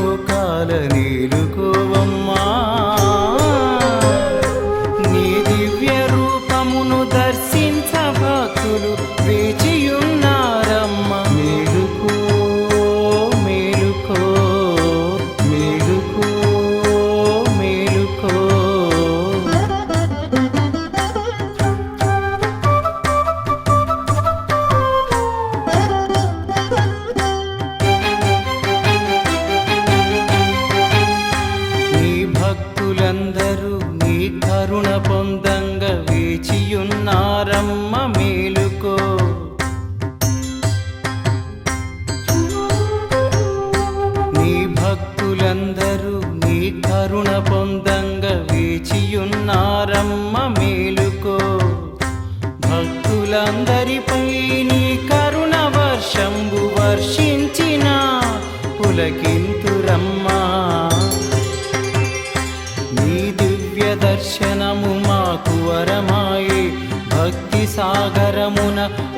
లోకాల నీలుకోవమ్మా. కరుణ పొందంగ వేచియున్నారమ్మ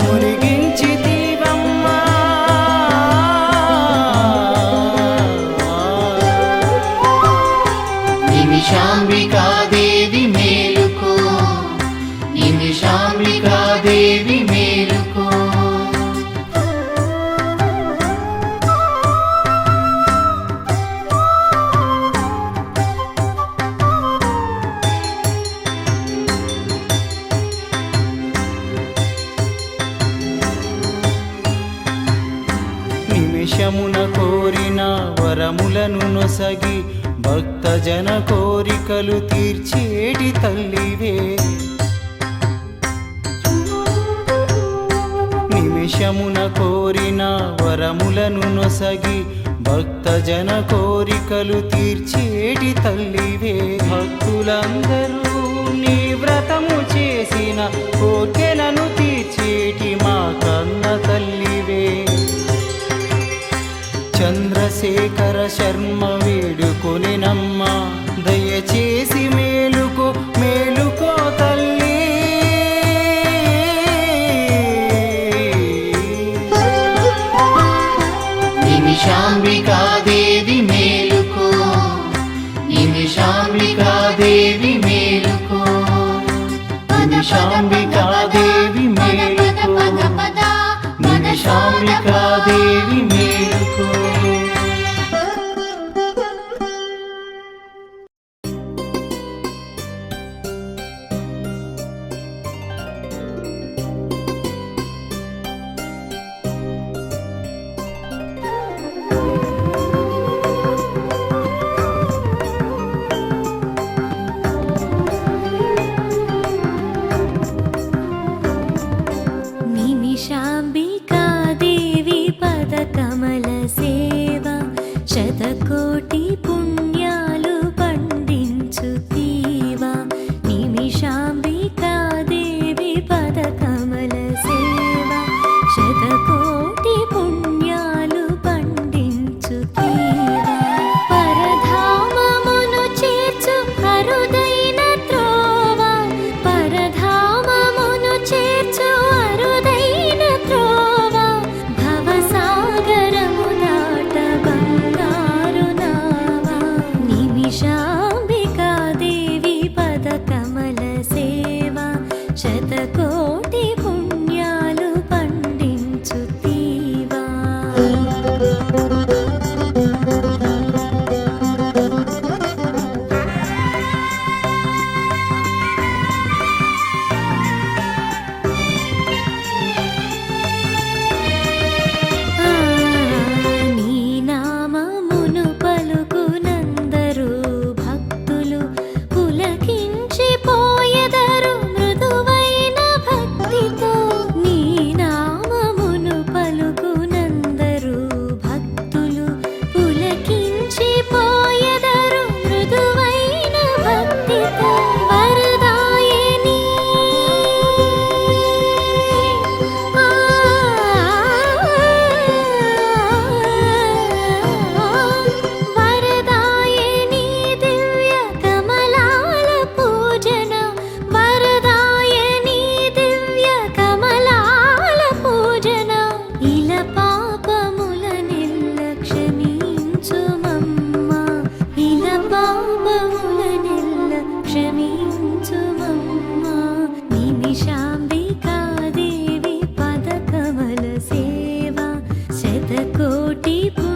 what it కోరిన వరములను నొసగి భక్త జన కోరికలు తీర్చేటి తల్లివే. నిమిషమున కోరిన వరములను నొసగి భక్త జన కోరికలు తీర్చేటి తల్లివే. భక్తులందరూ నీ వ్రతము చేసిన కోర్కెలను తీర్చేటి మా కన్న తల్లి. చంద్రశేఖర శర్మ వేడుకొనినమ్మ దయచేసి మేలుకో మేలుకో తల్లి. నిమిషాంబికా దేవి మేలుకో నిమిషాంబికా దేవి మేలుకో. నిమిషాంబికా దేవి మేలుకో నిమిషాంబికా దేవి మేలుకో. deeper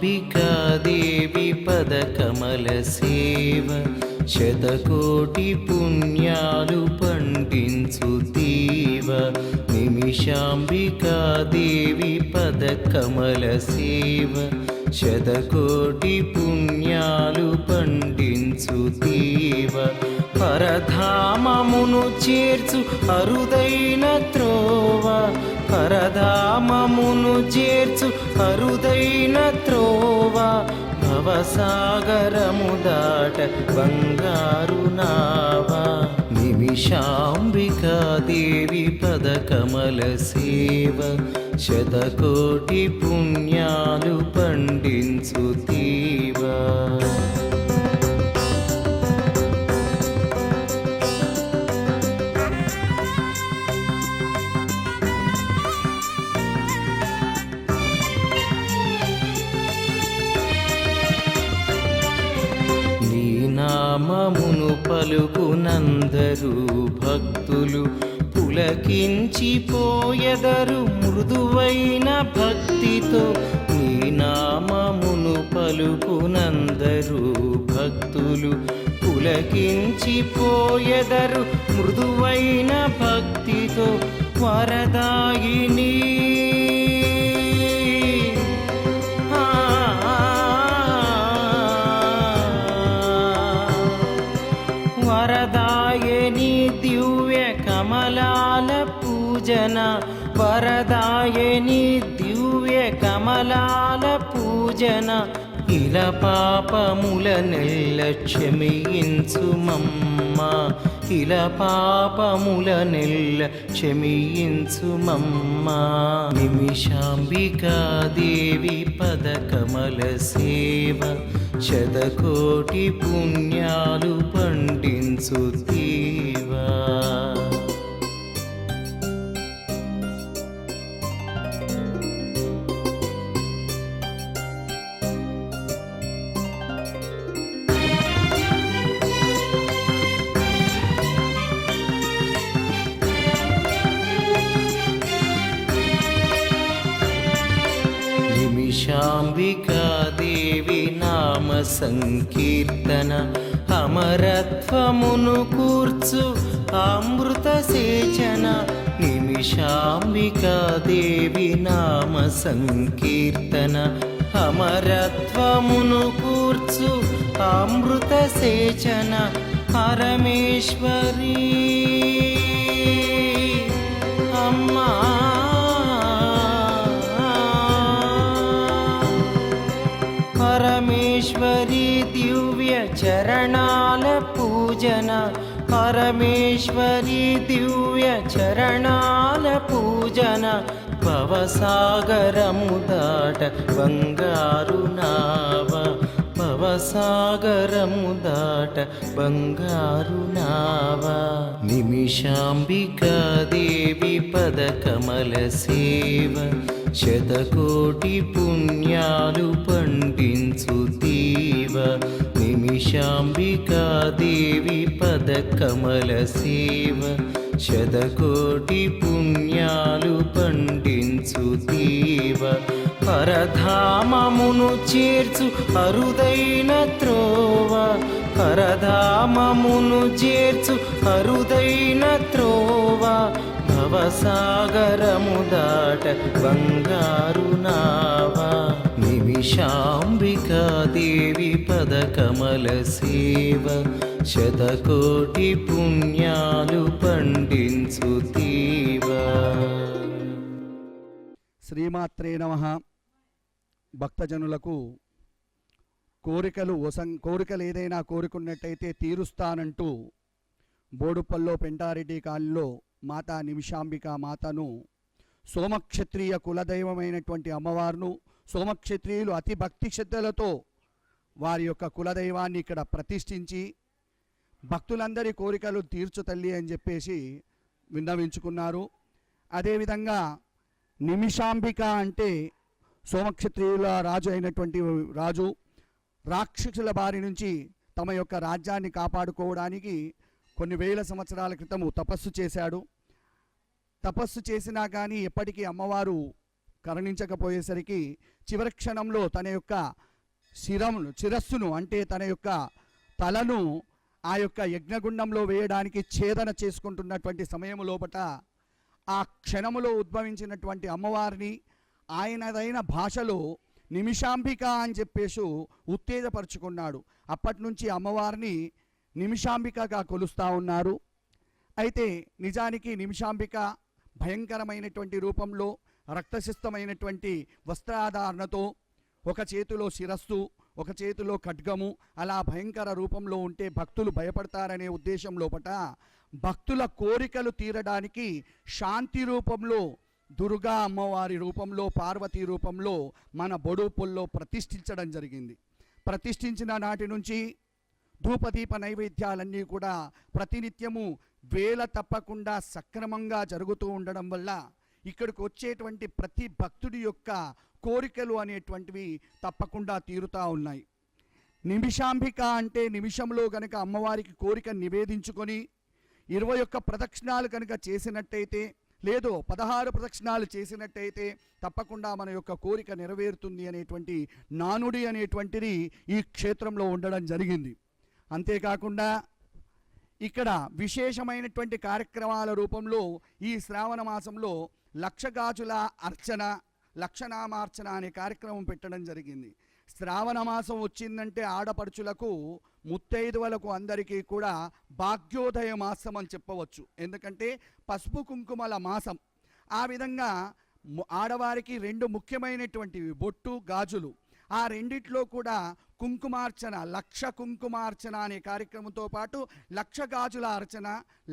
నిమిషాంబికాదేవి పదకమల సేవ శతకోటి పుణ్యాలు పండించు తీవ నిమిషాంబికాదేవి పదకమల సేవ శతకోటి పుణ్యాలు పండించు తీవ పరధామమును చేర్చు అరుదైన త్రోవ పరధామమును చేర్చు అరుదైన త్రోవ భవసాగరము దాట బంగారు నావ. నిమిషాంబికా దేవి పద కమల సేవ. శతకోటి పుణ్యాలు పండించు తీవా. నామమును పలుకునందరు భక్తులు పులకించిపోయెదరు మృదువైన భక్తితో నీ నామమును పలుకునందరు భక్తులు పులకించిపోయెదరు మృదువైన భక్తితో వరదాయిని పూజన వరదాయని దివ్య కమలాల పూజన ఇలా పాపముల నెల్ల క్షమించు మమ్మ పాపముల నెల్ల క్షమించు మమ్మ నిమిషాంబికాదేవి పదకమల సేవ శతకోటి పుణ్యాలు పండించు తీవా సంకీర్తన అమరత్వమును కూర్చు అమృత సేచన నిమిషాంబికా దేవి నామ సంకీర్తన అమరత్వమును కూర్చు అమృత సేచన పరమేశ్వరీ. చరణాల పూజన పరమేశ్వరి దివ్య చరణాల పూజన భవసాగరము దాట బంగారు నావ భవసాగరము దాట బంగారు నావ నిమిషాంబికా దేవి పద కమల సేవ శతకోటి పుణ్యాలు పండించు తీవ నిమిషాంబికాదేవి పదకమల సేవ శతకోటి పుణ్యాలు పండించు తీవ పరధామమును చేర్చు అరుదైన త్రోవ పరధామమును చేర్చు అరుదైన త్రోవ. భవసాగరము దాట బంగారు నావా. దేవి పదకమల సేవ శతకోటి పుణ్యాలు పండించు శ్రీమాత్రే నమ. భక్తజనులకు కోరికలు వసం కోరికలు ఏదైనా కోరుకున్నట్టయితే తీరుస్తానంటూ బోడుపల్లో పెంటారెడ్డి కాలిలో మాతా నిమిషాంబిక మాతను సోమక్షత్రియ కులదైవమైనటువంటి అమ్మవారును సోమక్షత్రియులు అతి భక్తి శ్రద్ధలతో వారి యొక్క కులదైవాన్ని ఇక్కడ ప్రతిష్ఠించి భక్తులందరి కోరికలు తీర్చు తల్లి అని చెప్పేసి విన్నవించుకున్నారు. అదేవిధంగా నిమిషాంబిక అంటే సోమక్షత్రియుల రాజు అయినటువంటి రాజు రాక్షసుల బారి నుంచి తమ యొక్క రాజ్యాన్ని కాపాడుకోవడానికి కొన్ని వేల సంవత్సరాల క్రితము తపస్సు చేశాడు. తపస్సు చేసినా కానీ ఎప్పటికీ అమ్మవారు కరుణించకపోయేసరికి చివరి క్షణంలో తన యొక్క శిరమును శిరస్సును అంటే తన యొక్క తలను ఆ యొక్క యజ్ఞగుండంలో వేయడానికి ఛేదన చేసుకుంటున్నటువంటి సమయం లోపట ఆ క్షణములో ఉద్భవించినటువంటి అమ్మవారిని ఆయనదైన భాషలో నిమిషాంబిక అని చెప్పేసి ఉత్తేజపరుచుకున్నాడు. అప్పటి నుంచి అమ్మవారిని నిమిషాంబికగా కొలుస్తూ ఉన్నారు. అయితే నిజానికి నిమిషాంబిక భయంకరమైనటువంటి రూపంలో రక్తశిస్తమైనటువంటి వస్త్రాధారణతో ఒక చేతిలో శిరస్సు ఒక చేతిలో ఖడ్గము అలా భయంకర రూపంలో ఉంటే భక్తులు భయపడతారనే ఉద్దేశం లోపట భక్తుల కోరికలు తీరడానికి శాంతి రూపంలో దుర్గా అమ్మవారి రూపంలో పార్వతీ రూపంలో మన బొడుపుల్లో ప్రతిష్ఠించడం జరిగింది. ప్రతిష్ఠించిన నాటి నుంచి ధూపదీప నైవేద్యాలన్నీ కూడా ప్రతినిత్యము వేల తప్పకుండా సక్రమంగా జరుగుతూ ఉండడం వల్ల ఇక్కడికి వచ్చేటువంటి ప్రతి భక్తుడి యొక్క కోరికలు అనేటువంటివి తప్పకుండా తీరుతూ ఉన్నాయి. నిమిషాంబిక అంటే నిమిషంలో కనుక అమ్మవారికి కోరిక నివేదించుకొని ఇరవై ఒక్క ప్రదక్షిణాలు కనుక చేసినట్టయితే లేదో పదహారు ప్రదక్షిణాలు చేసినట్టయితే తప్పకుండా మన యొక్క కోరిక నెరవేరుతుంది అనేటువంటి నానుడి అనేటువంటిది ఈ క్షేత్రంలో ఉండడం జరిగింది. అంతేకాకుండా ఇక్కడ విశేషమైనటువంటి కార్యక్రమాల రూపంలో ఈ శ్రావణ మాసంలో లక్షగాజుల అర్చన లక్షనామార్చన అనే కార్యక్రమం పెట్టడం జరిగింది. శ్రావణ మాసం వచ్చిందంటే ఆడపడుచులకు ముత్తైదువలకు అందరికీ కూడా భాగ్యోదయ మాసం అని చెప్పవచ్చు. ఎందుకంటే పసుపు కుంకుమల మాసం. ఆ విధంగా ఆడవారికి రెండు ముఖ్యమైనటువంటివి బొట్టు గాజులు. ఆ రెండిట్లో కూడా కుంకుమార్చన లక్ష కుంకుమార్చన అనే కార్యక్రమంతో పాటు లక్ష గాజుల అర్చన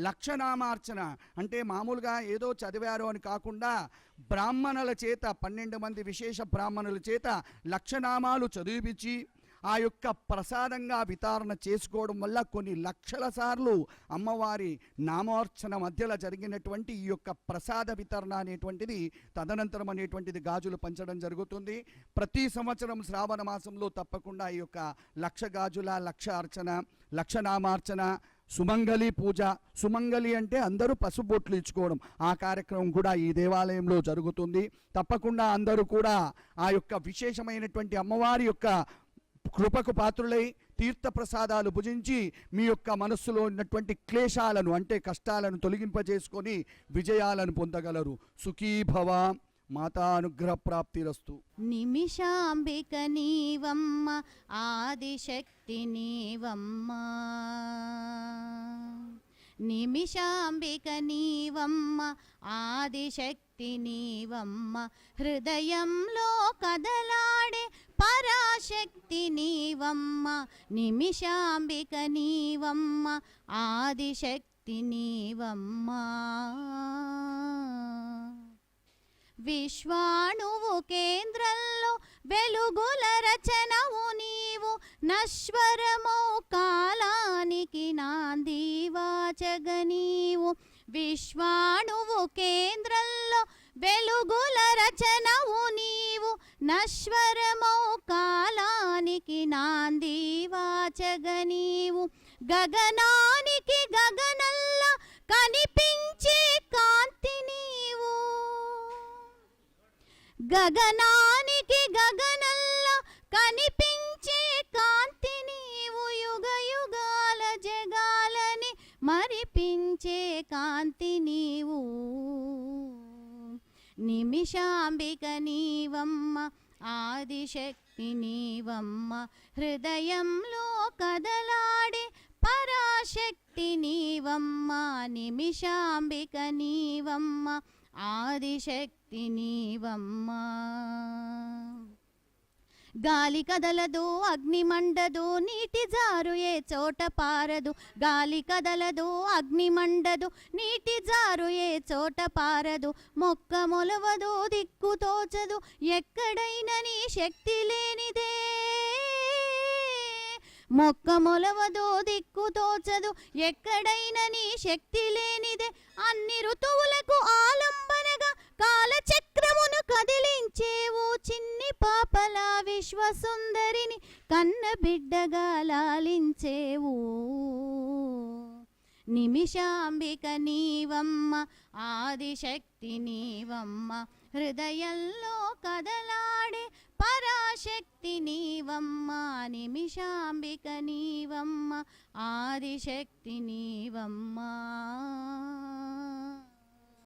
లక్షనామార్చన అంటే మామూలుగా ఏదో చదివారు అని కాకుండా బ్రాహ్మణుల చేత పన్నెండు మంది విశేష బ్రాహ్మణుల చేత లక్షనామాలు చదివిపించి ఆ యొక్క ప్రసాదంగా వితారణ చేసుకోవడం వల్ల కొన్ని లక్షల సార్లు అమ్మవారి నామార్చన మధ్యలో జరిగినటువంటి ఈ యొక్క ప్రసాద వితరణ అనేటువంటిది తదనంతరం అనేటువంటిది గాజులు పంచడం జరుగుతుంది. ప్రతి సంవత్సరం శ్రావణ మాసంలో తప్పకుండా ఈ యొక్క లక్ష గాజుల లక్ష అర్చన లక్ష నామార్చన సుమంగళి పూజ సుమంగళి అంటే అందరూ పసుబొట్లు ఇచ్చుకోవడం ఆ కార్యక్రమం కూడా ఈ దేవాలయంలో జరుగుతుంది. తప్పకుండా అందరూ కూడా ఆ యొక్క విశేషమైనటువంటి అమ్మవారి యొక్క కృపకు పాత్రులై తీర్థ ప్రసాదాలు భుజించి మీ యొక్క మనస్సులో ఉన్నటువంటి క్లేశాలను అంటే కష్టాలను తొలగింపజేసుకొని విజయాలను పొందగలరు. సుఖీభవ మాతానుగ్రహ ప్రాప్తిరస్తు నిమిషాంబిక నీవమ్మ ఆదిశక్తి నీవమ్మ. నిమిషాంబిక నీవమ్మ ఆదిశక్తి నీవమ్మ. హృదయంలో కదలాడే పరాశక్తి నీవమ్మ నిమిషాంబిక నీవమ్మ ఆదిశక్తి నీవమ్మ. విశ్వాణువు కేంద్రంలో వెలుగుల రచనవు నీవు నశ్వరమో కాలానికి నాందీవాచగనీవు విశ్వాణువు కేంద్రంలో వెలుగుల రచనవు నీవు నశ్వరమో కాలానికి నాంది నీవు. గగనానికి గగనల్లా కనిపించే కాంతి నీవు. గగనానికి గగనల్లా కనిపించే కాంతి నీవు. యుగ యుగాల జగాలని మరిపించే కాంతి నీవు. నిమిషాంబిక నీవమ్మ ఆదిశక్తి నీవమ్మ హృదయంలో కదలాడే పరాశక్తి నీవమ్మ నిమిషాంబిక నీవమ్మ ఆదిశక్తి నీవమ్మ. గాలి కదలదు అగ్ని మండదు నీటి జారు ఏ చోట పారదు. గాలి కదలదు అగ్ని మండదు నీటి జారు ఏ చోట పారదు. మొక్క మొలవదు దిక్కు తోచదు ఎక్కడైనా నీ శక్తి లేనిదే. మొక్క మొలవదు దిక్కు తోచదు ఎక్కడైనా నీ శక్తి లేనిదే. అన్ని ఋతువులకు ఆలంబనగా కాలచక్ర కదిలించేవు చిన్ని పాపల విశ్వసుందరిని కన్న బిడ్డగా లాలించేవు. నిమిషాంబిక నీవమ్మ ఆదిశక్తి నీవమ్మ హృదయంలో కదలాడే పరాశక్తి నీవమ్మ నిమిషాంబిక నీవమ్మ ఆదిశక్తి నీవమ్మ.